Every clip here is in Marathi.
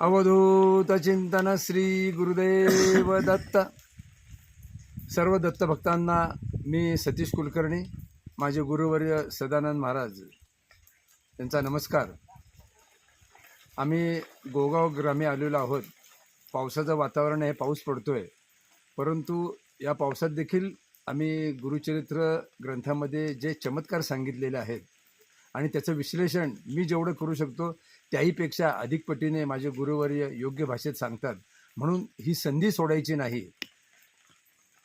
अवधूत चिंतन श्री गुरुदेव दत्त सर्व दत्त भक्तांना मी सतीश कुलकर्णी माझे गुरुवर्य सदानंद महाराज. यांचा नमस्कार. आम्ही गोगाव ग्रामी आलेलो आहोत. पावसाचं वातावरण आहे पाऊस पडतो आहे परंतु या पावसात देखील आम्ही गुरुचरित्र ग्रंथामध्ये जे चमत्कार सांगितलेले आहेत आणि त्याचं विश्लेषण मी जेवढं करू शकतो त्याहीपेक्षा अधिक पटीने माझे गुरुवर्य योग्य भाषेत सांगतात. म्हणून ही संधी सोडायची नाही.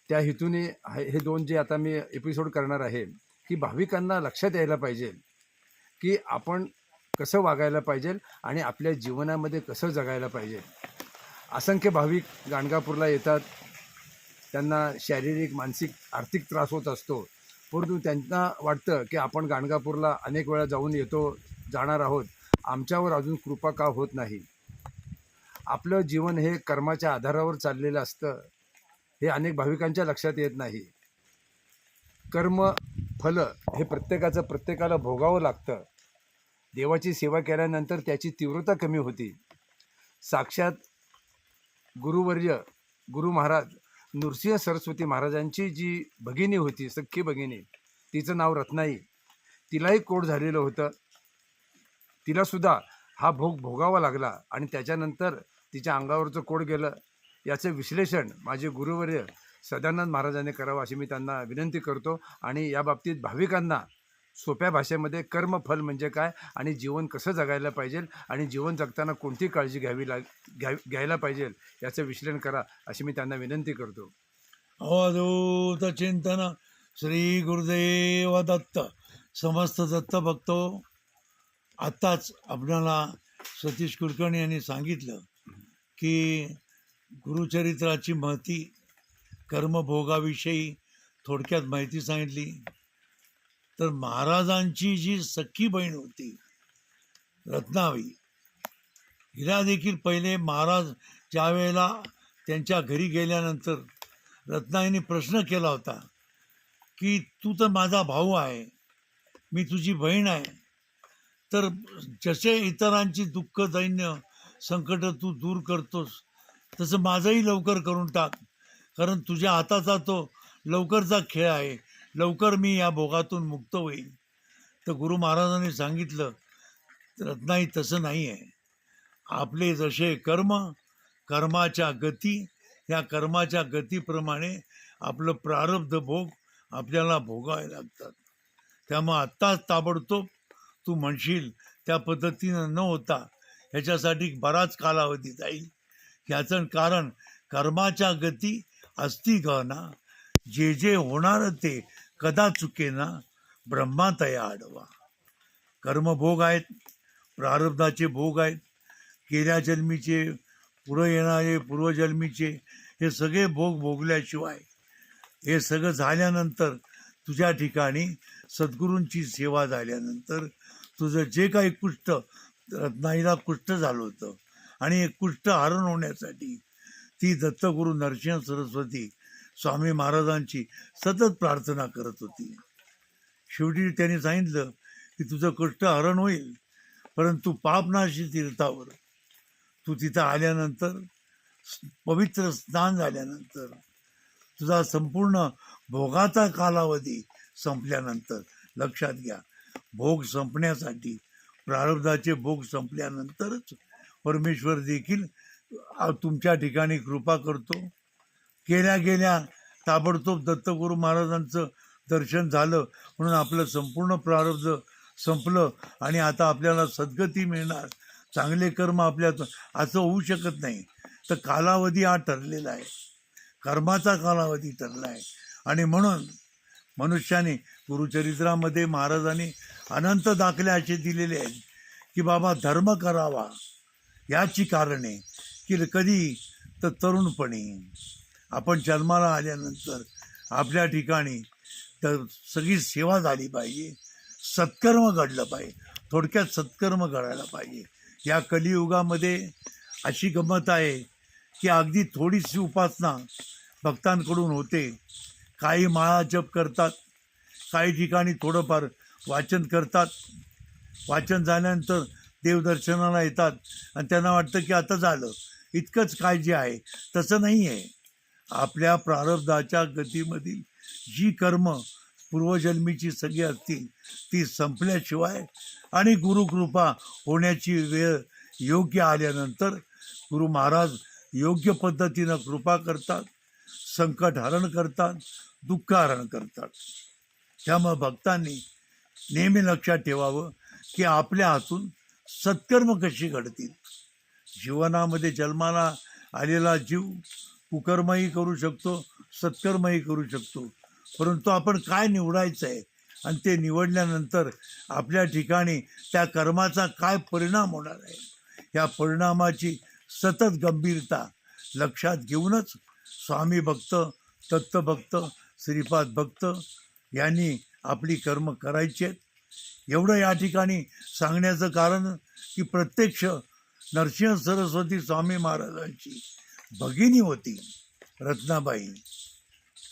त्या हेतूने हे हे दोन जे आता मी एपिसोड करणार आहे की भाविकांना लक्षात यायला पाहिजे की आपण कसं वागायला पाहिजे आणि आपल्या जीवनामध्ये कसं जगायला पाहिजे. असंख्य भाविक गाणगापूरला येतात. त्यांना शारीरिक मानसिक आर्थिक त्रास होत असतो. परंतु त्यांना वाटतं की आपण गाणगापूरला अनेक वेळा जाऊन येतो जाणार आहोत. आमच्यावर अजून कृपा का होत नाही? आपलं जीवन हे कर्माच्या आधारावर चाललेलं असतं हे अनेक भाविकांच्या लक्षात येत नाही. कर्म फल हे प्रत्येकाचं प्रत्येकाला भोगावं लागतं. देवाची सेवा केल्यानंतर त्याची तीव्रता कमी होती. साक्षात गुरुवर्य गुरु महाराज नृसिंह सरस्वती महाराजांची जी भगिनी होती सख्खी भगिनी तिचं नाव रत्नाई. तिलाही कोड झालेलं होतं. तिलासुद्धा हा भोग भोगावा लागला आणि त्याच्यानंतर तिच्या अंगावरचं कोड गेलं. याचं विश्लेषण माझे गुरुवर्य सदानंद महाराजांनी करावं अशी मी त्यांना विनंती करतो आणि या बाबतीत भाविकांना सोप्या भाषेमध्ये कर्मफल म्हणजे काय आणि जीवन कसं जगायला पाहिजे आणि जीवन जगताना कोणती काळजी घ्यावी लाग घ्या घ्यायला पाहिजे याचं विश्लेषण करा अशी मी त्यांना विनंती करतो. अवधूत चिंतन श्री गुरुदेव दत्त. समस्त दत्त भक्तो. आत्ताच आपणाला सतीश कुलकर्णी यांनी सांगितलं की गुरुचरित्राची महती कर्मभोगाविषयी थोडक्यात माहिती सांगितली. तर महाराजांची जी सख्खी बहीण होती रत्नावी हिला देखील पहिले महाराज ज्या वेळेला त्यांच्या घरी गेल्यानंतर रत्नाईने प्रश्न केला होता की तू तर माझा भाऊ आहे मी तुझी बहीण आहे तर जसे इतरांची दुःख दैन्य संकट तू दूर करतोस तसं माझंही लवकर करून टाक. कारण तुझ्या हाताचा तो लवकरचा खेळ आहे. लवकर मी या भोगातून मुक्त होईल तर गुरु महाराजांनी सांगितलं रत्नाई तसं नाही आहे. आपले जसे कर्म कर्माच्या गती या कर्माच्या गतीप्रमाणे आपलं प्रारब्ध भोग आपल्याला भोगावे लागतात. त्यामुळं आत्ताच ताबडतोब तू म्हणशील त्या पद्धतीनं न होता ह्याच्यासाठी बराच कालावधी जाईल. ह्याचं कारण कर्माच्या गती असती गहना. जे जे होणार ते कदा चुकेना. ब्रह्मातया आडवा. कर्मभोग आहेत प्रारब्धाचे भोग आहेत. गेल्या जन्मीचे पुढं येणारे पूर्वजन्मीचे हे सगळे भोग भोगल्याशिवाय. हे सगळं झाल्यानंतर तुझ्या ठिकाणी सद्गुरूंची सेवा झाल्यानंतर तुझं जे काही कुष्ठ रत्नाईला कुष्ठ झालं होतं आणि एक कुष्ठ हरण होण्यासाठी ती दत्तगुरू नरसिंह सरस्वती स्वामी महाराजांची सतत प्रार्थना करत होती. शेवटी त्यांनी सांगितलं की तुझं कुष्ठ हरण होईल परंतु पापनाशी तीर्थावर. तू तिथं आल्यानंतर पवित्र स्नान झाल्यानंतर तुझा संपूर्ण भोगाचा कालावधी संपल्यानंतर लक्षात घ्या. भोग संपण्यासाठी प्रारब्धाचे भोग संपल्यानंतरच परमेश्वर देखील तुमच्या ठिकाणी कृपा करतो. गेल्या गेल्या ताबडतोब दत्तगुरू महाराजांचं दर्शन झालं म्हणून आपलं संपूर्ण प्रारब्ध संपलं आणि आता आपल्याला सद्गती मिळणार. चांगले कर्म आपल्यात असं होऊ शकत नाही. तर कालावधी हा ठरलेला आहे. कर्माचा कालावधी ठरला आहे. आणि म्हणून मनुष्याने गुरुचरित्रामध्ये महाराजांनी अनंत दाखले असे दिलेले आहेत की बाबा धर्म करावा याची कारणे की कधी तर तरुणपणी. आपण जन्माला आल्यानंतर आपल्या ठिकाणी तर सगळी सेवा झाली पाहिजे सत्कर्म घडलं पाहिजे थोडक्यात सत्कर्म घडायला पाहिजे. या कलियुगामध्ये अशी गंमत आहे की अगदी थोडीशी उपासना भक्तांकडून होते. काही माळा जप करतात काही ठिकाणी थोडंफार वाचन करतात. वाचन झाल्यानंतर देवदर्शनाला येतात आणि त्यांना वाटतं की आता झालं. इतकंच काय जे आहे. तसं नाही आहे आपल्या प्रारब्धाच्या गतीमधील जी कर्म पूर्वजन्मीची सगळी असतील ती संपल्याशिवाय आणि गुरुकृपा होण्याची वेळ योग्य आल्यानंतर गुरु महाराज योग्य पद्धतीनं कृपा करतात. संकट हरण करतात दुःख हरण करतात. त्यामुळे भक्तांनी नेहमी लक्षात ठेवावं की आपल्या हातून सत्कर्म कशी घडतील. जीवनामध्ये जन्माला आलेला जीव कुकर्मही करू शकतो सत्कर्मही करू शकतो. परंतु आपण काय निवडायचं आहे आणि ते निवडल्यानंतर आपल्या ठिकाणी त्या कर्माचा काय परिणाम होणार आहे? या परिणामाची सतत गंभीरता लक्षात घेऊनच स्वामी भक्त दत्तभक्त श्रीपाद भक्त यांनी आपली कर्म करायची आहेत. एवढं या ठिकाणी सांगण्याचं कारण की प्रत्यक्ष नरसिंह सरस्वती स्वामी महाराजांची भगिनी होती रत्नाबाई.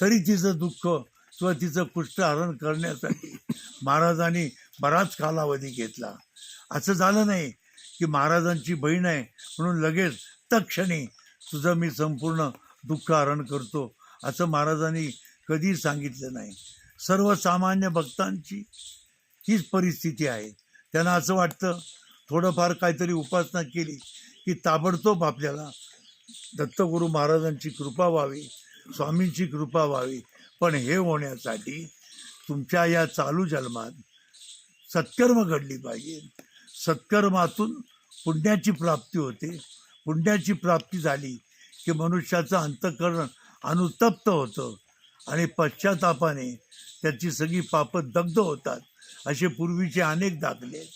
तरी तिचं दुःख किंवा तिचं कुष्ठहरण करण्यासाठी महाराजांनी बराच कालावधी घेतला. असं झालं नाही की महाराजांची बहीण आहे म्हणून लगेच तक्षणी तुझं मी संपूर्ण दुःख हरण करतो असं महाराजांनी कधीच सांगितलं नाही. सर्वसामान्य भक्तांची हीच परिस्थिती आहे. त्यांना असं वाटतं थोडंफार काहीतरी उपासना केली की ताबडतोब आपल्याला दत्तगुरू महाराजांची कृपा व्हावी स्वामींची कृपा व्हावी. पण हे होण्यासाठी तुमच्या या चालू जन्मात सत्कर्म घडली पाहिजे. सत्कर्मातून पुण्याची प्राप्ती होते. पुण्याची प्राप्ती झाली. की मनुष्याचं अंतकरण अनुतप्त होतं आणि पश्चातापाने त्याची सगळी पापं दग्ध होतात असे पूर्वीचे अनेक दाखले.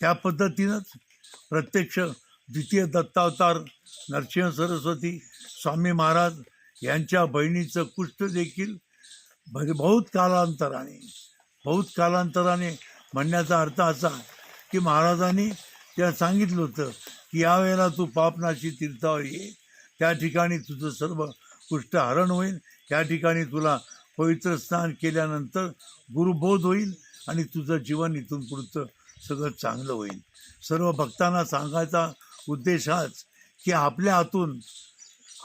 त्या पद्धतीनंच प्रत्यक्ष द्वितीय दत्तावतार नरसिंह सरस्वती स्वामी महाराज यांच्या बहिणीचं कुष्ठ देखील भ- बहुत कालांतराने बहुत कालांतराने म्हणण्याचा अर्थ असा की महाराजांनी त्या सांगितलं होतं की यावेळेला तू पापनाशी तीर्थावर ये. त्या ठिकाणी तुझं सर्व कुष्ठ हरण होईल. त्या ठिकाणी तुला पवित्र स्नान केल्यानंतर गुरुबोध होईल आणि तुझं जीवन इथून पुढचं सगळं चांगलं होईल. सर्व भक्तांना सांगायचा उद्देश हाच की आपल्या हातून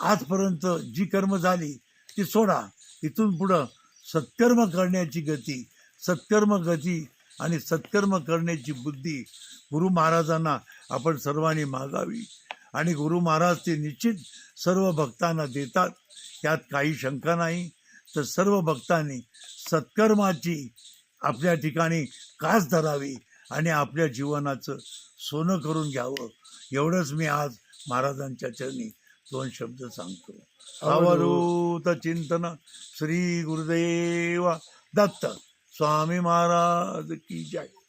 आजपर्यंत जी कर्म झाली ती सोडा. इथून पुढं सत्कर्म करण्याची गती सत्कर्म गती आणि सत्कर्म करण्याची बुद्धी गुरु महाराजांना आपण सर्वांनी मागावी. आणि गुरु महाराज ते निश्चित सर्व भक्तांना देतात. यात काही शंका नाही. तर सर्व भक्तांनी सत्कर्माची आपल्या ठिकाणी कास धरावी आणि आपल्या जीवनाचं सोनं करून घ्यावं. एवढंच मी आज महाराजांच्या चरणी दोन शब्द सांगतो. अवधूत चिंतन श्री गुरुदेव दत्त स्वामी महाराज की जय.